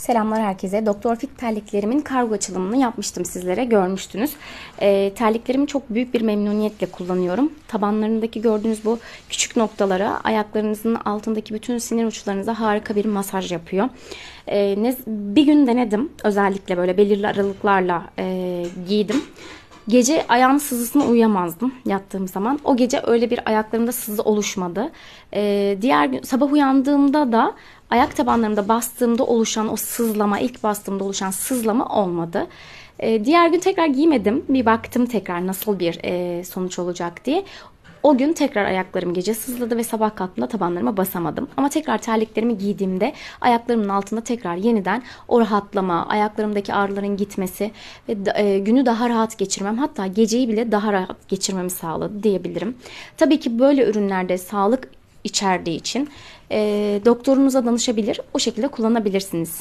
Selamlar herkese. Doktor Fit terliklerimin kargo açılımını yapmıştım sizlere görmüştünüz. Ee, terliklerimi çok büyük bir memnuniyetle kullanıyorum. Tabanlarındaki gördüğünüz bu küçük noktalara ayaklarınızın altındaki bütün sinir uçlarınıza harika bir masaj yapıyor. Ee, ne, bir gün denedim özellikle böyle belirli aralıklarla e, giydim. Gece ayağın sızısına uyuyamazdım yattığım zaman. O gece öyle bir ayaklarımda sızı oluşmadı. Ee, diğer gün sabah uyandığımda da ayak tabanlarımda bastığımda oluşan o sızlama, ilk bastığımda oluşan sızlama olmadı. Ee, diğer gün tekrar giymedim. Bir baktım tekrar nasıl bir e, sonuç olacak diye. O gün tekrar ayaklarım gece sızladı ve sabah kalktığımda tabanlarıma basamadım. Ama tekrar terliklerimi giydiğimde ayaklarımın altında tekrar yeniden o rahatlama, ayaklarımdaki ağrıların gitmesi ve e, günü daha rahat geçirmem hatta geceyi bile daha rahat geçirmemi sağladı diyebilirim. Tabii ki böyle ürünlerde sağlık içerdiği için e, doktorunuza danışabilir, o şekilde kullanabilirsiniz.